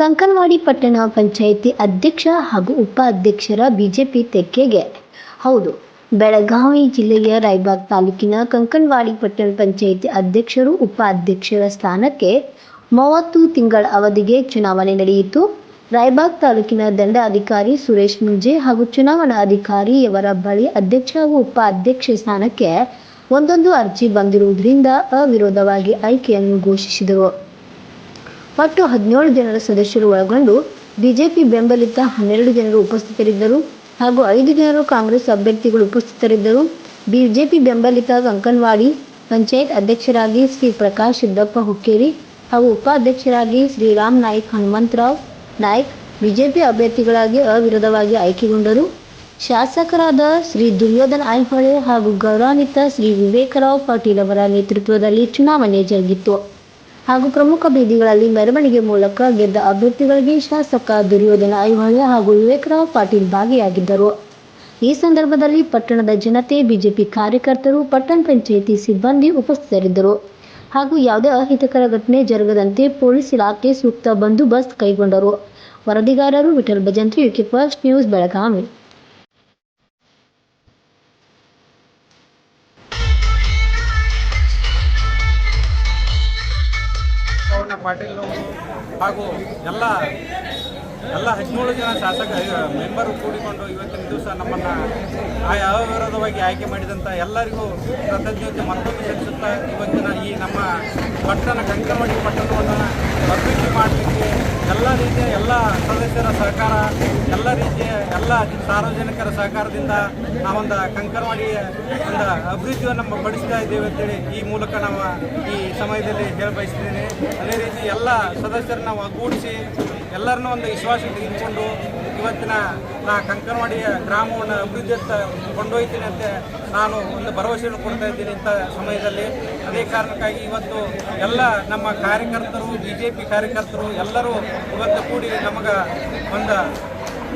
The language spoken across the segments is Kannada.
ಕಂಕನವಾಡಿ ಪಟ್ಟಣ ಪಂಚಾಯಿತಿ ಅಧ್ಯಕ್ಷ ಹಾಗೂ ಉಪಾಧ್ಯಕ್ಷರ ಬಿಜೆಪಿ ತೆಕ್ಕೆಗೆ. ಹೌದು, ಬೆಳಗಾವಿ ಜಿಲ್ಲೆಯ ರಾಯಬಾಗ್ ತಾಲೂಕಿನ ಕಂಕನವಾಡಿ ಪಟ್ಟಣ ಪಂಚಾಯಿತಿ ಅಧ್ಯಕ್ಷರು ಉಪಾಧ್ಯಕ್ಷರ ಸ್ಥಾನಕ್ಕೆ ಮೂವತ್ತು ತಿಂಗಳ ಅವಧಿಗೆ ಚುನಾವಣೆ ನಡೆಯಿತು. ರಾಯಬಾಗ್ ತಾಲೂಕಿನ ದಂಡಾಧಿಕಾರಿ ಸುರೇಶ್ ಮುಂಜೆ ಹಾಗೂ ಚುನಾವಣಾ ಅಧಿಕಾರಿಯವರ ಬಳಿ ಅಧ್ಯಕ್ಷ ಹಾಗೂ ಉಪಾಧ್ಯಕ್ಷ ಸ್ಥಾನಕ್ಕೆ ಒಂದೊಂದು ಅರ್ಜಿ ಬಂದಿರುವುದರಿಂದ ಅವಿರೋಧವಾಗಿ ಆಯ್ಕೆಯನ್ನು ಘೋಷಿಸಿದರು. ಒಟ್ಟು ಹದಿನೇಳು ಜನರ ಸದಸ್ಯರು ಒಳಗೊಂಡು ಬಿಜೆಪಿ ಬೆಂಬಲಿತ ಹನ್ನೆರಡು ಜನರು ಉಪಸ್ಥಿತರಿದ್ದರು ಹಾಗೂ ಐದು ಜನರು ಕಾಂಗ್ರೆಸ್ ಅಭ್ಯರ್ಥಿಗಳು ಉಪಸ್ಥಿತರಿದ್ದರು. ಬಿಜೆಪಿ ಬೆಂಬಲಿತ ಅಂಕನವಾಡಿ ಪಂಚಾಯತ್ ಅಧ್ಯಕ್ಷರಾಗಿ ಶ್ರೀ ಪ್ರಕಾಶ್ ಸಿದ್ದಪ್ಪ ಹುಕ್ಕೇರಿ ಹಾಗೂ ಉಪಾಧ್ಯಕ್ಷರಾಗಿ ಶ್ರೀರಾಮ್ ನಾಯ್ಕ್ ಹನುಮಂತರಾವ್ ನಾಯ್ಕ್ ಬಿಜೆಪಿ ಅಭ್ಯರ್ಥಿಗಳಾಗಿ ಅವಿರೋಧವಾಗಿ ಆಯ್ಕೆಗೊಂಡರು. ಶಾಸಕರಾದ ಶ್ರೀ ದುರ್ಯೋಧನ ಐಹೊಳೆ ಹಾಗೂ ಗೌರವಾನ್ವಿತ ಶ್ರೀ ವಿವೇಕರಾವ್ ಪಾಟೀಲ್ ಅವರ ನೇತೃತ್ವದಲ್ಲಿ ಚುನಾವಣೆ ಜರುಗಿತು ಹಾಗೂ ಪ್ರಮುಖ ಬೀದಿಗಳಲ್ಲಿ ಮೆರವಣಿಗೆ ಮೂಲಕ ಗೆದ್ದ ಅಭ್ಯರ್ಥಿಗಳಿಗೆ ಶಾಸಕ ದುರ್ಯೋಧನ ಐಹೊಳೆ ಹಾಗೂ ವಿವೇಕರಾವ್ ಪಾಟೀಲ್ ಭಾಗಿಯಾಗಿದ್ದರು. ಈ ಸಂದರ್ಭದಲ್ಲಿ ಪಟ್ಟಣದ ಜನತೆ, ಬಿಜೆಪಿ ಕಾರ್ಯಕರ್ತರು, ಪಟ್ಟಣ ಪಂಚಾಯಿತಿ ಸಿಬ್ಬಂದಿ ಉಪಸ್ಥಿತರಿದ್ದರು. ಹಾಗೂ ಯಾವುದೇ ಅಹಿತಕರ ಘಟನೆ ಜರುಗದಂತೆ ಪೊಲೀಸ್ ಇಲಾಖೆ ಸೂಕ್ತ ಬಂದೋಬಸ್ತ್ ಕೈಗೊಂಡರು. ವರದಿಗಾರರು Vithal Bhajantri, UK first news, Belagavi. Pavana Patil ಹಾಗೂ ಎಲ್ಲ ಎಲ್ಲ ಹದಿನೇಳು ಜನ ಶಾಸಕ ಮೆಂಬರು ಕೂಡಿಕೊಂಡು ಇವತ್ತಿನ ದಿವಸ ನಮ್ಮನ್ನು ಆಯಾ ಅವಿರೋಧವಾಗಿ ಆಯ್ಕೆ ಮಾಡಿದಂಥ ಎಲ್ಲರಿಗೂ ಕೃತಜ್ಞತೆ ಮತ್ತೊಮ್ಮೆ ಸಲ್ಲಿಸುತ್ತಾ ಇವತ್ತಿನ ಈ ನಮ್ಮ ಪಟ್ಟಣ ಕಂಕನವಾಡಿ ಪಟ್ಟಣವನ್ನು ಅಭಿವೃದ್ಧಿ ಮಾಡಲಿಕ್ಕೆ ಎಲ್ಲ ರೀತಿಯ ಎಲ್ಲ ಸದಸ್ಯರ ಸಹಕಾರ, ಎಲ್ಲ ರೀತಿಯ ಎಲ್ಲ ಸಾರ್ವಜನಿಕರ ಸಹಕಾರದಿಂದ ನಾವೊಂದು ಕಂಕರವಾಡಿಯ ಒಂದು ಅಭಿವೃದ್ಧಿಯನ್ನು ನಮ್ಮ ಪಡಿಸ್ತಾ ಇದ್ದೇವೆ ಅಂತೇಳಿ ಈ ಮೂಲಕ ನಾವು ಈ ಸಮಯದಲ್ಲಿ ಹೇಳ ಬಯಸ್ತಿದ್ದೇನೆ ಅದೇ ರೀತಿ ಎಲ್ಲ ಸದಸ್ಯರನ್ನ ಒಗ್ಗೂಡಿಸಿ ಎಲ್ಲರನ್ನೂ ಒಂದು ವಿಶ್ವಾಸ ತೆಗೆದುಕೊಂಡು ಇವತ್ತಿನ ನಾ ಕಂಕನವಾಡಿಯ ಗ್ರಾಮವನ್ನು ಅಭಿವೃದ್ಧಿಯತ್ತ ಕೊಂಡೊಯ್ತೀನಿ ಅಂತ ನಾನು ಒಂದು ಭರವಸೆಯನ್ನು ಕೊಡ್ತಾ ಇದ್ದೀನಿ ಇಂಥ ಸಮಯದಲ್ಲಿ. ಅದೇ ಕಾರಣಕ್ಕಾಗಿ ಇವತ್ತು ಎಲ್ಲ ನಮ್ಮ ಕಾರ್ಯಕರ್ತರು ಬಿ ಜೆ ಪಿ ಕಾರ್ಯಕರ್ತರು ಎಲ್ಲರೂ ಇವತ್ತು ಕೂಡಿ ನಮಗೆ ಒಂದು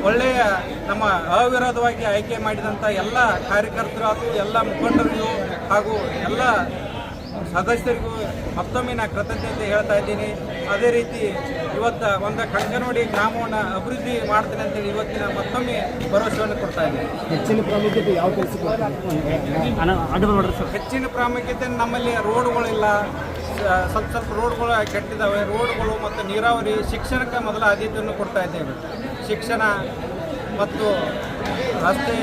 ಒಳ್ಳೆಯ ನಮ್ಮ ಅವಿರೋಧವಾಗಿ ಆಯ್ಕೆ ಮಾಡಿದಂಥ ಎಲ್ಲ ಕಾರ್ಯಕರ್ತರು ಹಾಗೂ ಎಲ್ಲ ಮುಖಂಡರಿಗೂ ಹಾಗೂ ಎಲ್ಲ ಸದಸ್ಯರಿಗೂ ಮತ್ತೊಮ್ಮೆ ನಾನು ಕೃತಜ್ಞತೆ ಹೇಳ್ತಾ ಇದ್ದೀನಿ. ಅದೇ ರೀತಿ ಇವತ್ತು ಒಂದು ಕಂಗನೋಡಿ ಗ್ರಾಮವನ್ನು ಅಭಿವೃದ್ಧಿ ಮಾಡ್ತೀನಿ ಅಂತೇಳಿ ಇವತ್ತಿನ ಮತ್ತೊಮ್ಮೆ ಭರವಸೆಯನ್ನು ಕೊಡ್ತಾ ಇದ್ದೀನಿ. ಹೆಚ್ಚಿನ ಪ್ರಾಮುಖ್ಯತೆ ಯಾವ ಕೆಲಸ ಹೆಚ್ಚಿನ ಪ್ರಾಮುಖ್ಯತೆ ನಮ್ಮಲ್ಲಿ ರೋಡ್ಗಳಿಲ್ಲ. ಸ್ವಲ್ಪ ಸ್ವಲ್ಪ ರೋಡ್ಗಳು ಕೆಟ್ಟಿದ್ದಾವೆ ರೋಡ್ಗಳು ಮತ್ತು ನೀರಾವರಿ ಶಿಕ್ಷಣಕ್ಕೆ ಮೊದಲ ಆದ್ಯತೆಯನ್ನು ಕೊಡ್ತಾ ಇದ್ದೇವೆ. ಶಿಕ್ಷಣ ಮತ್ತು ರಸ್ತೆ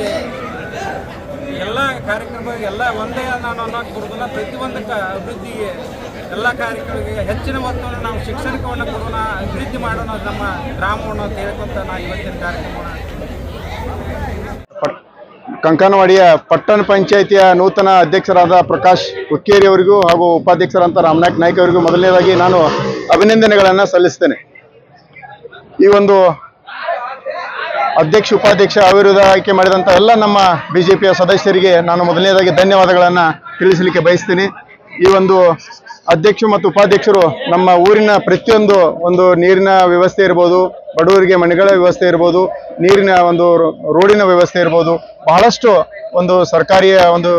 ಎಲ್ಲ ಕಾರ್ಯಕ್ರಮ ಎಲ್ಲ ಒಂದೇ ನಾನು ಅನ್ನೋಕೆ ಬರೋದಿಲ್ಲ ಪ್ರತಿಯೊಂದಕ್ಕೆ ಅಭಿವೃದ್ಧಿಗೆ ಎಲ್ಲ ಕಾರ್ಯಕ್ರಮಗಳಿಗೆ ಹೆಚ್ಚಿನ ಮೊತ್ತವನ್ನು ನಾವು ಶಿಕ್ಷಣವನ್ನು ಕೊಡೋಣ, ಅಭಿವೃದ್ಧಿ ಮಾಡೋಣ ನಮ್ಮ ಗ್ರಾಮವನ್ನು ಅಂತ ಹೇಳ್ಕೊಂತ ನಾವು ಇವತ್ತಿನ ಕಾರ್ಯಕ್ರಮ ಕಂಕನವಾಡಿಯ ಪಟ್ಟಣ ಪಂಚಾಯಿತಿಯ ನೂತನ ಅಧ್ಯಕ್ಷರಾದ ಪ್ರಕಾಶ್ ಹುಕ್ಕೇರಿ ಅವರಿಗೂ ಹಾಗೂ ಉಪಾಧ್ಯಕ್ಷರಂತ ರಾಮನಾಥ್ ನಾಯ್ಕ ಅವರಿಗೂ ಮೊದಲನೇದಾಗಿ ನಾನು ಅಭಿನಂದನೆಗಳನ್ನು ಸಲ್ಲಿಸ್ತೇನೆ. ಈ ಒಂದು ಅಧ್ಯಕ್ಷ, ಉಪಾಧ್ಯಕ್ಷ ಅವಿರೋಧ ಆಯ್ಕೆ ಮಾಡಿದಂಥ ಎಲ್ಲ ನಮ್ಮ ಬಿಜೆಪಿಯ ಸದಸ್ಯರಿಗೆ ನಾನು ಮೊದಲನೇದಾಗಿ ಧನ್ಯವಾದಗಳನ್ನು ತಿಳಿಸಲಿಕ್ಕೆ ಬಯಸ್ತೀನಿ. ಈ ಒಂದು ಅಧ್ಯಕ್ಷರು ಮತ್ತು ಉಪಾಧ್ಯಕ್ಷರು ನಮ್ಮ ಊರಿನ ಪ್ರತಿಯೊಂದು ಒಂದು ನೀರಿನ ವ್ಯವಸ್ಥೆ ಇರ್ಬೋದು, ಬಡವರಿಗೆ ಮನೆಗಳ ವ್ಯವಸ್ಥೆ ಇರ್ಬೋದು, ನೀರಿನ ಒಂದು ರೋಡಿನ ವ್ಯವಸ್ಥೆ ಇರ್ಬೋದು, ಬಹಳಷ್ಟು ಒಂದು ಸರ್ಕಾರಿಯ ಒಂದು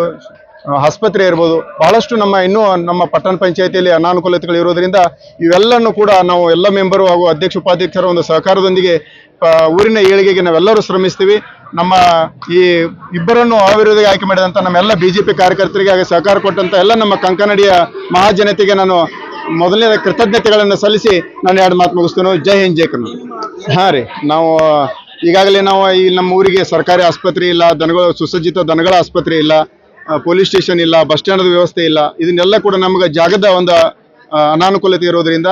ಆಸ್ಪತ್ರೆ ಇರ್ಬೋದು, ಬಹಳಷ್ಟು ನಮ್ಮ ಇನ್ನೂ ನಮ್ಮ ಪಟ್ಟಣ ಪಂಚಾಯತಿಯಲ್ಲಿ ಅನಾನುಕೂಲತೆಗಳು ಇರೋದ್ರಿಂದ ಇವೆಲ್ಲನೂ ಕೂಡ ನಾವು ಎಲ್ಲ ಮೆಂಬರು ಹಾಗೂ ಅಧ್ಯಕ್ಷ, ಉಪಾಧ್ಯಕ್ಷರ ಒಂದು ಸಹಕಾರದೊಂದಿಗೆ ಊರಿನ ಏಳಿಗೆಗೆ ನಾವೆಲ್ಲರೂ ಶ್ರಮಿಸ್ತೀವಿ. ನಮ್ಮ ಈ ಇಬ್ಬರನ್ನು ಅವಿರೋಧಿಗೆ ಆಯ್ಕೆ ಮಾಡಿದಂಥ ನಮ್ಮೆಲ್ಲ ಬಿಜೆಪಿ ಕಾರ್ಯಕರ್ತರಿಗೆ ಹಾಗೆ ಸಹಕಾರ ಕೊಟ್ಟಂತ ಎಲ್ಲ ನಮ್ಮ ಕಂಕನಡಿಯ ಮಹಾಜನತೆಗೆ ನಾನು ಮೊದಲನೇ ಕೃತಜ್ಞತೆಗಳನ್ನು ಸಲ್ಲಿಸಿ ನಾನು ಎರಡು ಮಾತು ಮುಗಿಸ್ತೇನೆ. ಜೈ ಹಿಂದ್, ಜೈ ಕನ್ನಡ. ಹಾಂ ರೀ, ನಾವು, ಈಗಾಗಲೇ ನಾವು ಈ ನಮ್ಮ ಊರಿಗೆ ಸರ್ಕಾರಿ ಆಸ್ಪತ್ರೆ ಇಲ್ಲ, ದನಗಳು ಸುಸಜ್ಜಿತ ದನಗಳ ಆಸ್ಪತ್ರೆ ಇಲ್ಲ ಪೊಲೀಸ್ ಸ್ಟೇಷನ್ ಇಲ್ಲ, ಬಸ್ ಸ್ಟ್ಯಾಂಡ್ ವ್ಯವಸ್ಥೆ ಇಲ್ಲ, ಇದನ್ನೆಲ್ಲ ಕೂಡ ನಮಗೆ ಜಾಗದ ಒಂದು ಅನಾನುಕೂಲತೆ ಇರೋದ್ರಿಂದ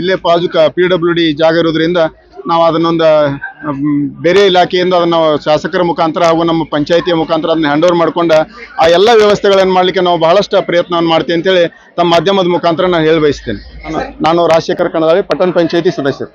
ಇಲ್ಲೇ ಪಾಜುಕ ಪಿ ಡಬ್ಲ್ಯೂ ಡಿ ಜಾಗ ಇರೋದ್ರಿಂದ ನಾವು ಅದನ್ನೊಂದು ಬೇರೆ ಇಲಾಖೆಯಿಂದ ಅದನ್ನು ಶಾಸಕರ ಮುಖಾಂತರ ಹಾಗೂ ನಮ್ಮ ಪಂಚಾಯಿತಿಯ ಮುಖಾಂತರ ಅದನ್ನ ಹ್ಯಾಂಡ್ ಓವರ್ ಮಾಡ್ಕೊಂಡು ಆ ಎಲ್ಲ ವ್ಯವಸ್ಥೆಗಳನ್ನು ಮಾಡಲಿಕ್ಕೆ ನಾವು ಬಹಳಷ್ಟು ಪ್ರಯತ್ನವನ್ನು ಮಾಡ್ತೀವಿ ಅಂತೇಳಿ ತಮ್ಮ ಮಾಧ್ಯಮದ ಮುಖಾಂತರ ನಾನು ಹೇಳಿ ಬಯಸ್ತೇನೆ ನಾನು ರಾಜಶೇಖರ ಕಣದಾಳಿ ಪಟ್ಟಣ ಪಂಚಾಯಿತಿ ಸದಸ್ಯರು.